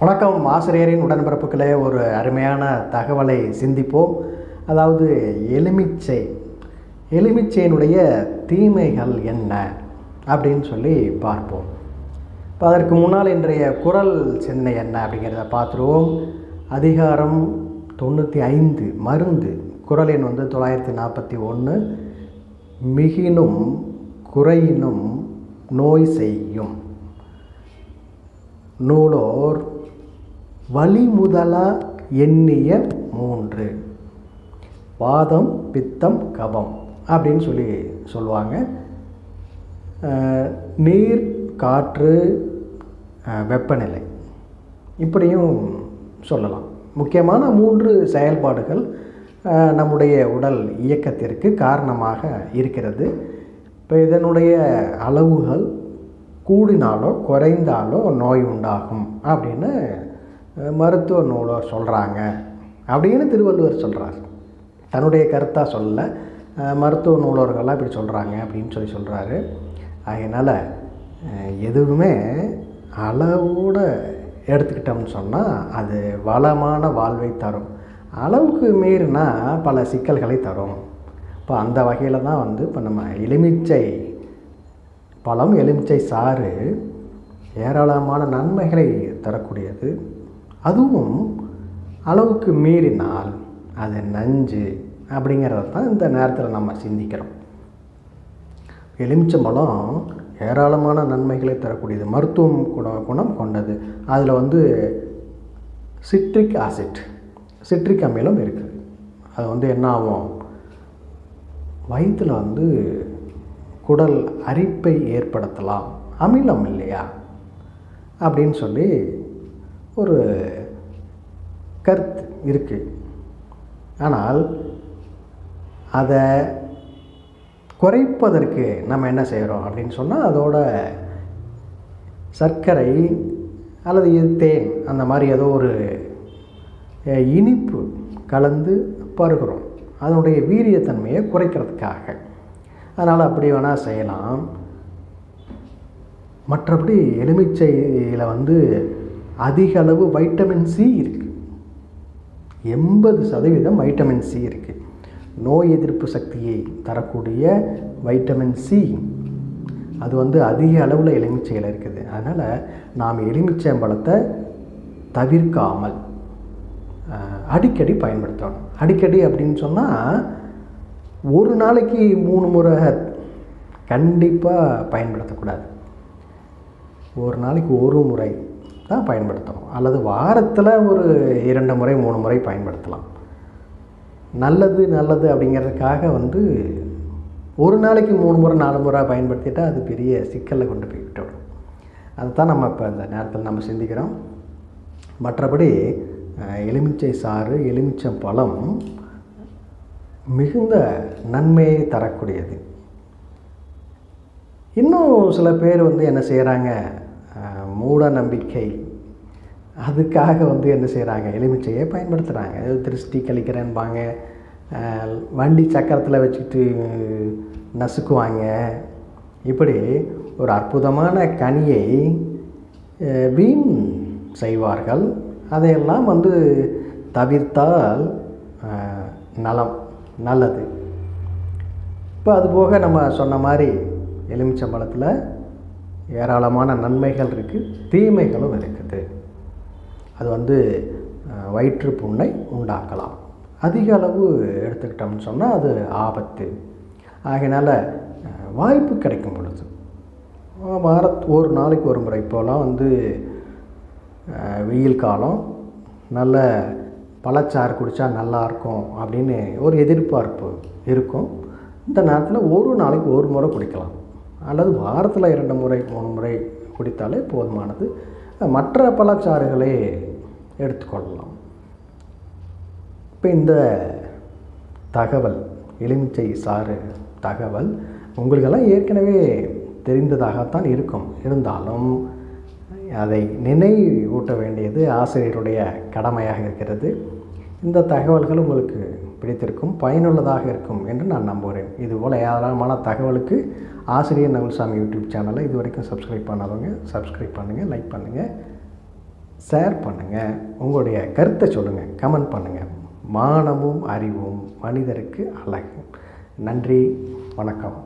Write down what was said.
வணக்கம். ஆசிரியரின் உடன்பிறப்புகளே ஒரு அருமையான தகவலை சிந்திப்போம். அதாவது எலுமிச்சை. எலுமிச்சையினுடைய தீமைகள் என்ன? அப்படின்னு சொல்லி பார்ப்போம். இப்போ அதற்கு முன்னால் இன்றைய குரல் சிந்தனை என்ன அப்படிங்கிறத பார்த்துருவோம். அதிகாரம் தொண்ணூற்றி ஐந்து மருந்து. குரல் எண் வந்து தொள்ளாயிரத்தி நாற்பத்தி ஒன்று. மிகினும் குறையினும் நோய் செய்யும். நூலோர் வழிமுதலா எண்ணிய மூன்று. வாதம் பித்தம் கபம் அப்படின்னு சொல்லி சொல்லுவாங்க. நீர் காற்று வெப்பநிலை இப்படியும் சொல்லலாம். முக்கியமான மூன்று செயல்பாடுகள் நம்முடைய உடல் இயக்கத்திற்கு காரணமாக இருக்கிறது. இப்போ இதனுடைய அளவுகள் கூடினாலோ குறைந்தாலோ நோய் உண்டாகும் அப்படின்னு மருத்துவ நூலாக சொல்கிறாங்க அப்படின்னு திருவள்ளுவர் சொல்கிறார் தன்னுடைய கருத்தாக சொல்ல மருத்துவ நூலர்கள்லாம் இப்படி சொல்கிறாங்க அப்படின்னு சொல்லி சொல்கிறாரு அதனால் எதுவுமே அளவோடு எடுத்துக்கிட்டோம்னு சொன்னால் அது வளமான வாழ்வை தரும். அளவுக்கு மீறினா பல சிக்கல்களை தரும். இப்போ அந்த வகையில் தான் வந்து இப்போ நம்ம எலுமிச்சை பழம் எலுமிச்சை சாறு ஏராளமான நன்மைகளை தரக்கூடியது. அதுவும் அளவுக்கு மீறினால் அது நஞ்சு அப்படிங்கிறத தான் இந்த நேரத்தில் நம்ம சிந்திக்கிறோம். எலுமிச்சம்பழம் ஏராளமான நன்மைகளை தரக்கூடியது. மருத்துவம் குண குணம் கொண்டது. அதில் வந்து சிட்ரிக் ஆசிட் சிட்ரிக் அமிலம் இருக்குது. அது வந்து என்ன ஆகும்? வயிற்றில் வந்து குடல் அரிப்பை ஏற்படுத்தலாம். அமிலம் இல்லையா? அப்படின்னு சொல்லி ஒரு கருத்து இருக்குது ஆனால் அதை குறைப்பதற்கு நம்ம என்ன செய்கிறோம் அப்படின்னு சொன்னால் அதோட சர்க்கரை அல்லது இது தேன் அந்த மாதிரி ஏதோ ஒரு இனிப்பு கலந்து பருகிறோம். அதனுடைய வீரியத்தன்மையை குறைக்கிறதுக்காக. அதனால் அப்படி வேணால் செய்யலாம். மற்றபடி எலுமிச்சையில் வந்து அதிக அளவு வைட்டமின் சி இருக்குது எண்பது சதவீதம் வைட்டமின் சி இருக்குது நோய் எதிர்ப்பு சக்தியை தரக்கூடிய வைட்டமின் சி அது வந்து அதிக அளவில் எலுமிச்சையில் இருக்குது. அதனால் நாம் எலுமிச்சம்பழத்தை தவிர்க்காமல் அடிக்கடி பயன்படுத்தணும். அடிக்கடி அப்படின்னு சொன்னால் ஒரு நாளைக்கு மூணு முறை கண்டிப்பாக பயன்படுத்தக்கூடாது. ஒரு நாளைக்கு ஒரு முறை தான் பயன்படுத்தணும் அல்லது வாரத்தில் ஒரு இரண்டு முறை மூணு முறை பயன்படுத்தலாம். நல்லது நல்லது அப்படிங்கிறதுக்காக வந்து ஒரு நாளைக்கு மூணு முறை நாலு முறை பயன்படுத்திட்டால் அது பெரிய சிக்கலில் கொண்டு போய் விட்டுவிடும் அதுதான் நம்ம இப்போ இந்த நேரத்தில் நம்ம சிந்திக்கிறோம். மற்றபடி எலுமிச்சை சாறு எலுமிச்சம் பழம் மிகுந்த நன்மையை தரக்கூடியது. இன்னும் சில பேர் வந்து என்ன செய்கிறாங்க மூட நம்பிக்கை. அதுக்காக வந்து என்ன செய்கிறாங்க எலுமிச்சையை பயன்படுத்துகிறாங்க ஏதோ திருஷ்டி கழிக்கிறேன்பாங்க. வண்டி சக்கரத்தில் வச்சுட்டு நசுக்குவாங்க. இப்படி ஒரு அற்புதமான கனியை வீண் செய்வார்கள். அதையெல்லாம் வந்து தவிர்த்தால் நலம் நல்லது. இப்போ அதுபோக நம்ம சொன்ன மாதிரி எலுமிச்சம்பழத்தில் ஏராளமான நன்மைகள் இருக்குது தீமைகளும் இருக்குது. அது வந்து வயிற்றுப்புண்ணை வயிற்று புண்ணை உண்டாக்கலாம். அதிக அளவு எடுத்துக்கிட்டோம்னு சொன்னால் அது ஆபத்து. ஆகையினால் வாய்ப்பு கிடைக்கும் பொழுது வாரத் ஒரு நாளைக்கு ஒரு முறை இப்போலாம் வந்து வெயில் காலம் நல்ல பழச்சாறு குடித்தா நல்லா இருக்கும் அப்படின்னு ஒரு எதிர்பார்ப்பு இருக்கும். இந்த நேரத்தில் ஒரு நாளைக்கு ஒரு முறை குடிக்கலாம். அல்லது வாரத்தில் இரண்டு முறை மூணு முறை குடித்தாலே போதுமானது. மற்ற பழச்சாறுகளை எடுத்துக்கொள்ளலாம். இப்போ இந்த தகவல் எலுமிச்சை சாறு தகவல் உங்களுக்கெல்லாம் ஏற்கனவே தெரிந்ததாகத்தான் இருக்கும். இருந்தாலும் அதை நினைவூட்ட வேண்டியது ஆசிரியருடைய கடமையாக இருக்கிறது. இந்த தகவல்கள் உங்களுக்கு பிடித்திருக்கும் பயனுள்ளதாக இருக்கும் என்று நான் நம்புகிறேன். இதுபோல் ஏராளமான தகவலுக்கு ஆசிரியர் நகுல்சாமி யூடியூப் சேனலை இது வரைக்கும் சப்ஸ்கிரைப் பண்ணாதவங்க சப்ஸ்கிரைப் பண்ணுங்கள் லைக் பண்ணுங்கள் ஷேர் பண்ணுங்கள் உங்களுடைய கருத்தை சொல்லுங்கள் கமெண்ட் பண்ணுங்கள் மானமும் அறிவும் மனிதருக்கு அழகு நன்றி வணக்கம்.